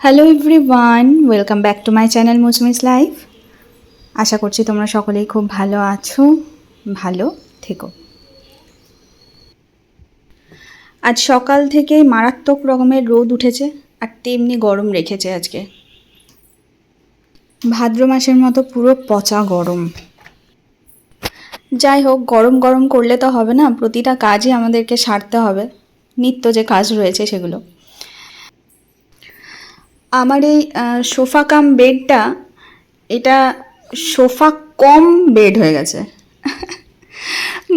Hello everyone welcome back to my channel মুচমিস life আশা করছি তোমরা সকলেই খুব ভালো আছো, ভালো থেকো। আজ সকাল থেকেই মারাত্মক রকমের রোদ উঠেছে, আর তেমনি গরম রেখেছে আজকে। ভাদ্র মাসের মতো পুরো পচা গরম। যাই হোক, গরম গরম করলে তো হবে না, প্রতিটা কাজই আমাদেরকে সারতে হবে, নিত্য যে কাজ রয়েছে সেগুলো। আমার এই সোফা কাম বেডটা, এটা সোফা কম বেড হয়ে গেছে।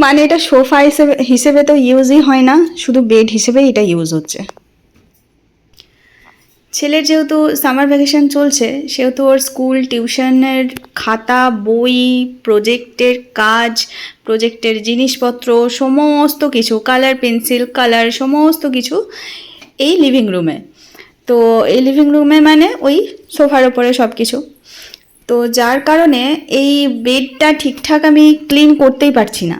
মানে এটা সোফা হিসেবে হিসেবে তো ইউজই হয় না, শুধু বেড হিসেবেই এটা ইউজ হচ্ছে। ছেলের যেহেতু সামার ভ্যাকেশন চলছে, সেহেতু ওর স্কুল টিউশনের খাতা, বই প্রজেক্টের কাজ প্রজেক্টের জিনিসপত্র, সমস্ত কিছু কালার পেন্সিল কালার সমস্ত কিছু এই লিভিং রুমে তো এই লিভিং রুমে মানে ওই সোফার ওপরে সব কিছু তো যার কারণে এই বেডটা ঠিকঠাক আমি ক্লিন করতেই পারছি না।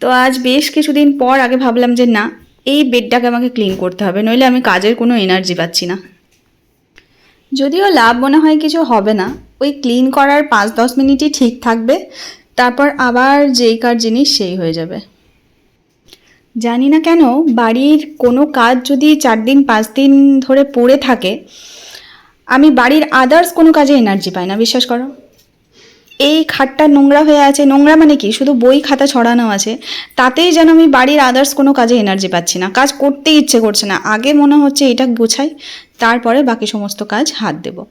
তো আজ বেশ কিছুদিন পর আগে ভাবলাম যে না, এই বেডটাকে আমাকে ক্লিন করতে হবে, নইলে আমি কাজের কোনো এনার্জি পাচ্ছি না। যদিও লাভ মনে হয় কিছু হবে না, ওই ক্লিন করার পাঁচ দশ মিনিটই ঠিক থাকবে, তারপর আবার যেই কার জিনিস সেই হয়ে যাবে। জানি না কেন, বাড়ির কোনো কাজ যদি চার দিন, পাঁচ দিন ধরে পড়ে থাকে, আমি বাড়ির আদার্স কোনো কাজে এনার্জি পাই না, বিশ্বাস করো। এই খাটটা নোংরা হয়ে আছে। নোংরা মানে কি? শুধু বই খাতা ছড়ানো আছে। তাতেই যেন আমি বাড়ির আদার্স কোনো কাজে এনার্জি পাচ্ছি না। কাজ করতে ইচ্ছে করছে না। আগে মনে হচ্ছে এটা গোছাই, তারপরে বাকি সমস্ত কাজ হাত দেব।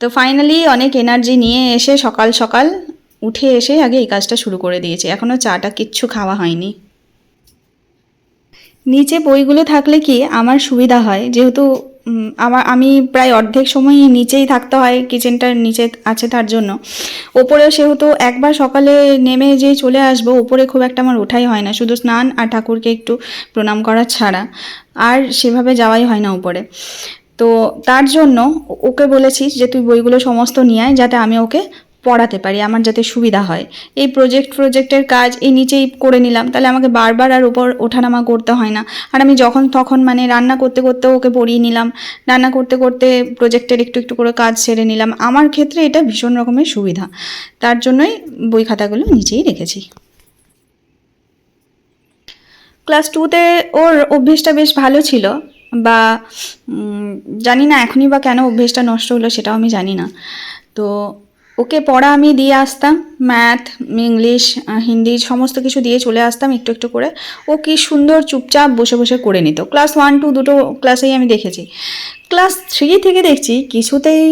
তো ফাইনালি অনেক এনার্জি নিয়ে এসে সকাল সকাল উঠে এসে আগে এই কাজটা শুরু করে দিয়েছি। এখনও চাটা কিচ্ছু খাওয়া হয়নি। নিচে বইগুলো থাকলে কি আমার সুবিধা হয়? যেহেতু আমার আমি প্রায় অর্ধেক সময় নিচেই থাকতে হয় কিচেনটার নিচে আছে তার জন্য। ওপরে সেহেতু একবার সকালে নেমে যে চলে আসব, ওপরে খুব একটা আমার ওঠাই হয় না। শুধু স্নান আর ঠাকুরকে একটু প্রণাম করা ছাড়া। আর সেভাবে যাওয়াই হয় না উপরে তো তার জন্য ওকে বলেছি যে, তুই বইগুলো সমস্ত নিয়ে আয়, যাতে আমি ওকে পড়াতে পারি, আমার যাতে সুবিধা হয়। এই প্রজেক্ট প্রজেক্টের কাজ এই নিচেই করে নিলাম, তাহলে আমাকে বারবার আর উপর ওঠানামা করতে হয় না। আর আমি যখন তখন মানে রান্না করতে করতে ওকে পড়িয়ে নিলাম, রান্না করতে করতে প্রজেক্টের একটু একটু করে কাজ সেরে নিলাম। আমার ক্ষেত্রে এটা ভীষণ রকমের সুবিধা, তার জন্যই বই খাতাগুলো নিচেই রেখেছি। ক্লাস টুতে ওর অভ্যেসটা বেশ ভালো ছিল, বা জানি না এখনই বা কেন অভ্যেসটা নষ্ট হলো সেটাও আমি জানি না। তো ওকে পড়া আমি দিয়ে আসতাম ম্যাথ ইংলিশ হিন্দি সমস্ত কিছু দিয়ে চলে আসতাম একটু একটু করে। ও কি সুন্দর চুপচাপ বসে বসে করে নিত। ক্লাস ওয়ান টু দুটো ক্লাসেই আমি দেখেছি। ক্লাস থ্রি থেকে দেখছি কিছুতেই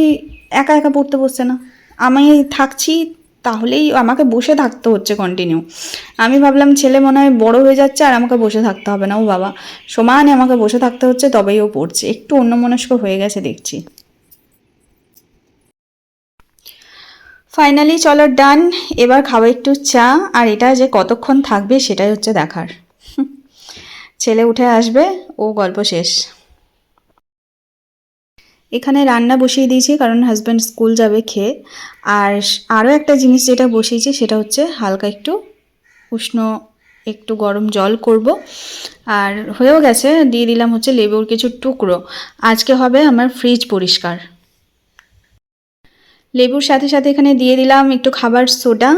একা একা পড়তে বসছে না। আমি থাকছি, তাহলেই আমাকে বসে থাকতে হচ্ছে কন্টিনিউ আমি ভাবলাম ছেলে মনে হয় বড় হয়ে যাচ্ছে আর আমাকে বসে থাকতে হবে না। ও বাবা, সমানে আমাকে বসে থাকতে হচ্ছে, তবেই ও পড়ছে। একটু অন্যমনস্ক হয়ে গেছে দেখছি। ফাইনালি চলো ডান এবার খাব একটু চা, আর এটা যে কতক্ষণ থাকবে সেটাই হচ্ছে দেখার। ছেলে উঠে আসবে, ও গল্প শেষ। এখানে রান্না বসিয়ে দিয়েছি, কারণ হাজব্যান্ড স্কুল যাবে খেয়ে। আর আরও একটা জিনিস যেটা বসিয়েছি, সেটা হচ্ছে হালকা একটু উষ্ণ, একটু গরম জল করব। আর হয়েও গেছে, দিয়ে দিলাম হচ্ছে লেবুর কিছু টুকরো। আজকে হবে আমার ফ্রিজ পরিষ্কার। লেবুর সাথে সাথে এখানে দিয়ে দিলাম একটু খাবার সোডা,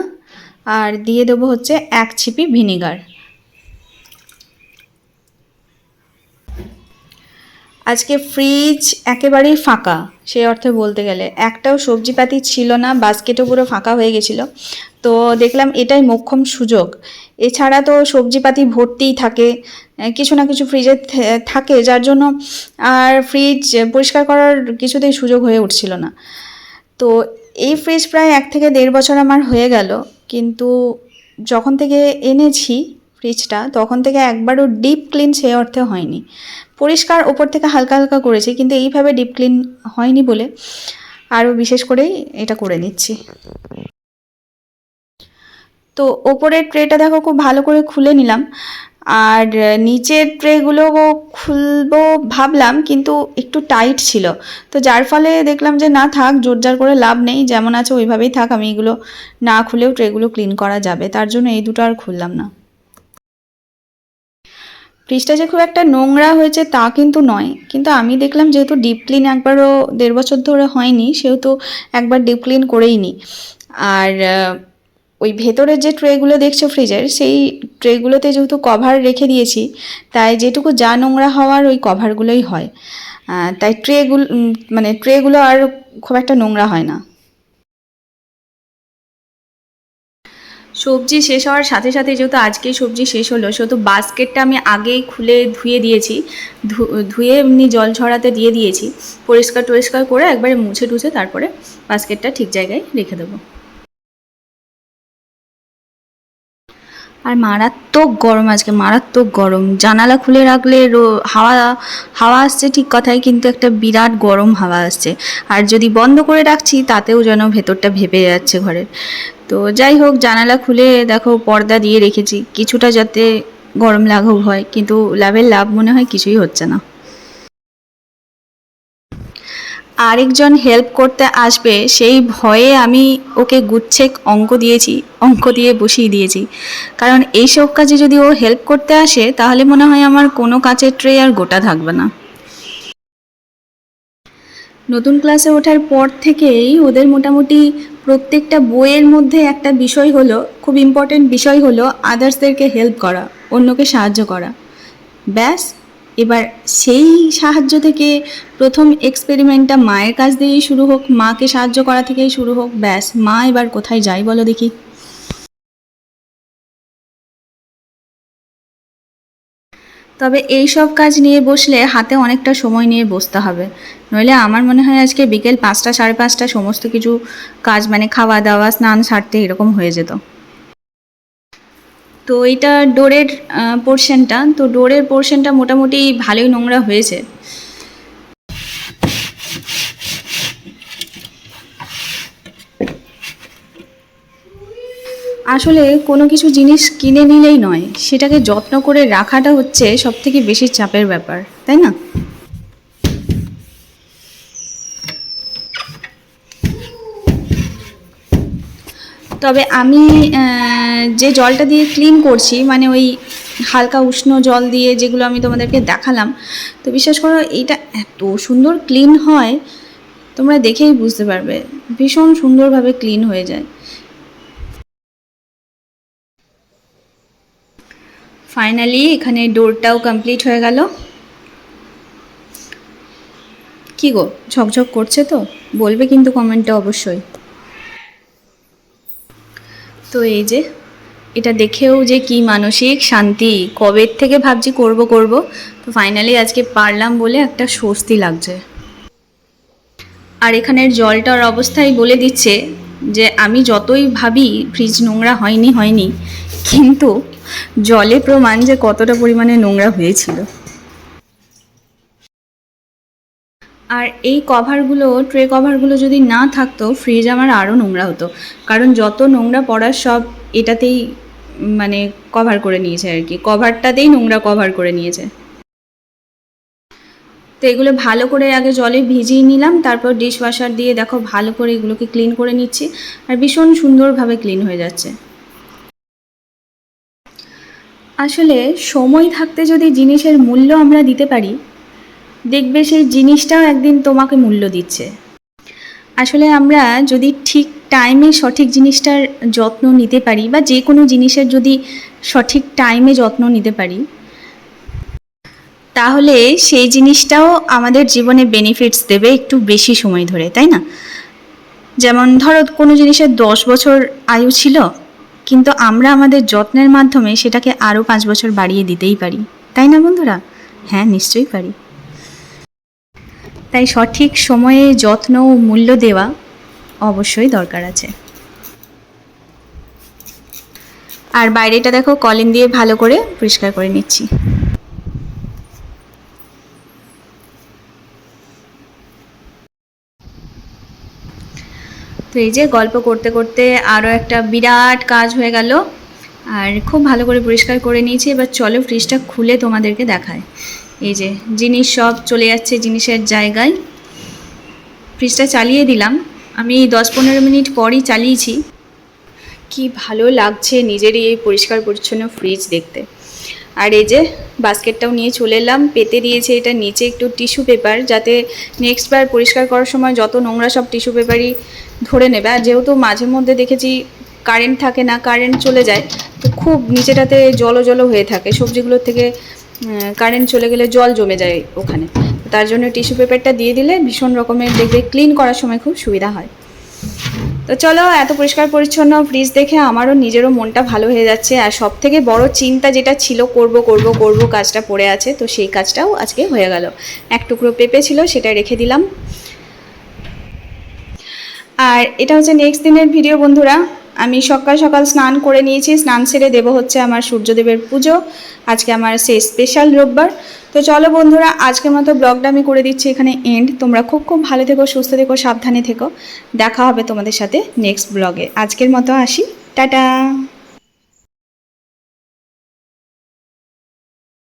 আর দিয়ে দেবো হচ্ছে এক ছিপি ভিনিগার। আজকে ফ্রিজ একেবারেই ফাঁকা সেই অর্থে বলতে গেলে। একটাও সবজিপাতি ছিল না, বাস্কেটও পুরো ফাঁকা হয়ে গেছিল। তো দেখলাম এটাই মোক্ষম সুযোগ। এছাড়া তো সবজিপাতি ভর্তিই থাকে কিছু না কিছু ফ্রিজে থাকে। যার জন্য আর ফ্রিজ পরিষ্কার করার কিছুতেই সুযোগ হয়ে উঠছিল না। তো এই ফ্রিজ প্রায় এক থেকে দেড় বছর আমার হয়ে গেল। কিন্তু যখন থেকে এনেছি ফ্রিজটা তখন থেকে একবারও ডিপ ক্লিন সে অর্থে হয়নি। পরিষ্কার ওপর থেকে হালকা হালকা করেছি, কিন্তু এইভাবে ডিপ ক্লিন হয়নি বলে আরও বিশেষ করেই এটা করে নিচ্ছি। তো ওপরের ট্রেটা দেখো খুব ভালো করে খুলে নিলাম। আর নিচের ট্রেগুলো খুলবো ভাবলাম, কিন্তু একটু টাইট ছিল। তো যার ফলে দেখলাম যে, না থাক, জোরজার করে লাভ নেই, যেমন আছে ওইভাবেই থাক, আমি এগুলো না খুলেও ট্রেগুলো ক্লিন করা যাবে। তার জন্য এই দুটো আর খুললাম না। ফ্রিজটা যে খুব একটা নোংরা হয়েছে তা কিন্তু নয়। কিন্তু আমি দেখলাম যেহেতু ডিপ ক্লিন একবারও দেড় বছর ধরে হয়নি, সেহেতু একবার ডিপ ক্লিন করেই নি। আর ওই ভেতরের যে ট্রেগুলো দেখছ ফ্রিজের, সেই ট্রেগুলোতে যেহেতু কভার রেখে দিয়েছি, তাই যেটুকু যা নোংরা হওয়ার ওই কভারগুলোই হয়। তাই ট্রেগুলো মানে ট্রেগুলো আর খুব একটা নোংরা হয় না। সবজি শেষ হওয়ার সাথে সাথে যেহেতু আজকেই সবজি শেষ হলো, সেহেতু বাস্কেটটা আমি আগেই খুলে ধুয়ে দিয়েছি। ধুয়ে এমনি জল ছড়াতে দিয়ে দিয়েছি। পরিষ্কার টরিষ্কার করে একবারে মুছে টুছে তারপরে বাস্কেটটা ঠিক জায়গায় রেখে দেবো। আর মারাত্মক গরম আজকে, মারাত্মক গরম। জানালা খুলে রাখলে হাওয়া হাওয়া আসছে ঠিক কথাই, কিন্তু একটা বিরাট গরম হাওয়া আসছে। আর যদি বন্ধ করে রাখছি, তাতেও যেন ভেতরটা ভেপে যাচ্ছে ঘরের। তো যাই হোক, জানালা খুলে দেখো, পর্দা দিয়ে রেখেছি। কিছুটা যাতে গরম লাঘব হয়, কিন্তু লাভের লাভ মনে হয় কিছুই হচ্ছে না। আরেকজন হেল্প করতে আসবে, সেই ভয়ে আমি ওকে গুচ্ছেক অঙ্ক দিয়েছি, অঙ্ক দিয়ে বসিয়ে দিয়েছি। কারণ এইসব কাজে যদি ও হেল্প করতে আসে, তাহলে মনে হয় আমার কোনো কাচের ট্রে আর গোটা থাকবে না। নতুন ক্লাসে ওঠার পর থেকেই ওদের মোটামুটি প্রত্যেকটা বইয়ের মধ্যে একটা বিষয় হলো, খুব ইম্পর্টেন্ট বিষয় হলো আদার্সদেরকে হেল্প করা, অন্যকে সাহায্য করা। ব্যাস এবার সেই সাহায্য থেকে প্রথম এক্সপেরিমেন্টটা মায়ের কাছ দিয়েই শুরু হোক, মাকে সাহায্য করা থেকেই শুরু হোক, ব্যাস, মা এবার কোথায় যাই বলো দেখি। তবে এই সব কাজ নিয়ে বসলে হাতে অনেকটা সময় নিয়ে বসতে হবে। নইলে আমার মনে হয় আজকে বিকেল পাঁচটা, সাড়ে পাঁচটা, সমস্ত কিছু কাজ মানে খাওয়া দাওয়া স্নান, সারতে এরকম হয়ে যেত। তো এটা ডোরের পোর্শনটা তো ডোরের পোর্শনটা মোটামুটি ভালোই নোংরা হয়েছে। আসলে কোনো কিছু জিনিস কিনে নিলেই নয়, সেটাকে যত্ন করে রাখাটা হচ্ছে সব থেকে বেশি চাপের ব্যাপার, তাই না? তবে আমি যে জলটা দিয়ে ক্লিন করছি মানে ওই হালকা উষ্ণ জল দিয়ে যেগুলো আমি তোমাদেরকে দেখালাম, তো বিশ্বাস করো এইটা এত সুন্দর ক্লিন হয়, তোমরা দেখেই বুঝতে পারবে, ভীষণ সুন্দরভাবে ক্লিন হয়ে যায়। ফাইনালি এখানে ডোরটাও কমপ্লিট হয়ে গেল। কি গো, ঝকঝক করছে তো? বলবে কিন্তু কমেন্টটা অবশ্যই। তো এই যে, এটা দেখেও যে কি মানসিক শান্তি কবের থেকে ভাবছি করব করব, তো ফাইনালি আজকে পারলাম বলে একটা স্বস্তি লাগছে। আর এখানের জলটার অবস্থাই বলে দিচ্ছে যে, আমি যতই ভাবি ফ্রিজ নোংরা হয়নি হয়নি, কিন্তু জলে প্রমাণ যে কতটা পরিমাণে নোংরা হয়েছিল। আর এই কভারগুলো ট্রে কভারগুলো যদি না থাকতো ফ্রিজ আমার আরও নোংরা হতো। কারণ যত নোংরা পড়ার সব এটাতেই মানে কভার করে নিয়েছে আর কি। কভারটাতেই নোংরা কভার করে নিয়েছে। তো এগুলো ভালো করে আগে জলে ভিজিয়ে নিলাম, তারপর ডিশ ওয়াশার দিয়ে দেখো ভালো করে এগুলোকে ক্লিন করে নিচ্ছি আর ভীষণ সুন্দরভাবে ক্লিন হয়ে যাচ্ছে। আসলে সময় থাকতে যদি জিনিসের মূল্য আমরা দিতে পারি দেখবে সেই জিনিসটাও একদিন তোমাকে মূল্য দিচ্ছে। আসলে আমরা যদি ঠিক টাইমে সঠিক জিনিসটার যত্ন নিতে পারি বা যে কোনো জিনিসের যদি সঠিক টাইমে যত্ন নিতে পারি, তাহলে সেই জিনিসটাও আমাদের জীবনে বেনিফিটস দেবে একটু বেশি সময় ধরে, তাই না? যেমন ধরো কোনো জিনিসের দশ বছর আয়ু ছিল, কিন্তু আমরা আমাদের যত্নের মাধ্যমে সেটাকে আরও পাঁচ বছর বাড়িয়ে দিতেই পারি। তাই না বন্ধুরা? হ্যাঁ নিশ্চয়ই পারি। তাই সঠিক সময়ে যত্ন ও মূল্য দেওয়া অবশ্যই দরকার আছে। আর বাইরেটা দেখো, কলিন দিয়ে ভালো করে পরিষ্কার করে নিচ্ছি। তো এই যে গল্প করতে করতে আরও একটা বিরাট কাজ হয়ে গেল। আর খুব ভালো করে পরিষ্কার করে নিয়েছি। এবার চলো ফ্রিজটা খুলে তোমাদেরকে দেখায় এই যে জিনিস সব চলে যাচ্ছে জিনিসের জায়গায়। ফ্রিজটা চালিয়ে দিলাম। আমি দশ পনেরো মিনিট পরই চালিয়েছি। কি ভালো লাগছে নিজেরই এই পরিষ্কার পরিচ্ছন্ন ফ্রিজ দেখতে। আর এই যে, বাস্কেটটাও নিয়ে চলে এলাম। পেতে দিয়েছে এটা নিচে একটু টিস্যু পেপার যাতে নেক্সট বার পরিষ্কার করার সময় যত নোংরা সব টিস্যু পেপারই ধরে নেবে। আর যেহেতু মাঝে মধ্যে দেখেছি কারেন্ট থাকে না কারেন্ট চলে যায়, তো খুব নিচেটাতে জলো জলো হয়ে থাকে। সবজিগুলোর থেকে কারেন্ট চলে গেলে জল জমে যায় ওখানে। তার জন্য টিস্যু পেপারটা দিয়ে দিলে ভীষণ রকমের দেখবে ক্লিন করার সময় খুব সুবিধা হয়। তো চলো, এত পরিষ্কার পরিচ্ছন্ন ফ্রিজ দেখে আমারও নিজেরও মনটা ভালো হয়ে যাচ্ছে। আর সব থেকে বড় চিন্তা যেটা ছিল, করব করব করব কাজটা পড়ে আছে, তো সেই কাজটাও আজকে হয়ে গেল। এক টুকরো পেঁপে ছিল, সেটা রেখে দিলাম। আর এটা হচ্ছে নেক্সট দিনের ভিডিও বন্ধুরা। আমি সকাল সকাল স্নান করে নিয়েছি। স্নান সেরে দেবো হচ্ছে আমার সূর্যদেবের পুজো। আজকে আমার সেই স্পেশাল রোববার। তো চলো বন্ধুরা, আজকের মতো ব্লগটা আমি করে দিচ্ছি এখানে এন্ড তোমরা খুব খুব ভালো থেকো, সুস্থ থেকো, সাবধানে থেকো। দেখা হবে তোমাদের সাথে নেক্সট ব্লগে আজকের মতো আসি। টাটা!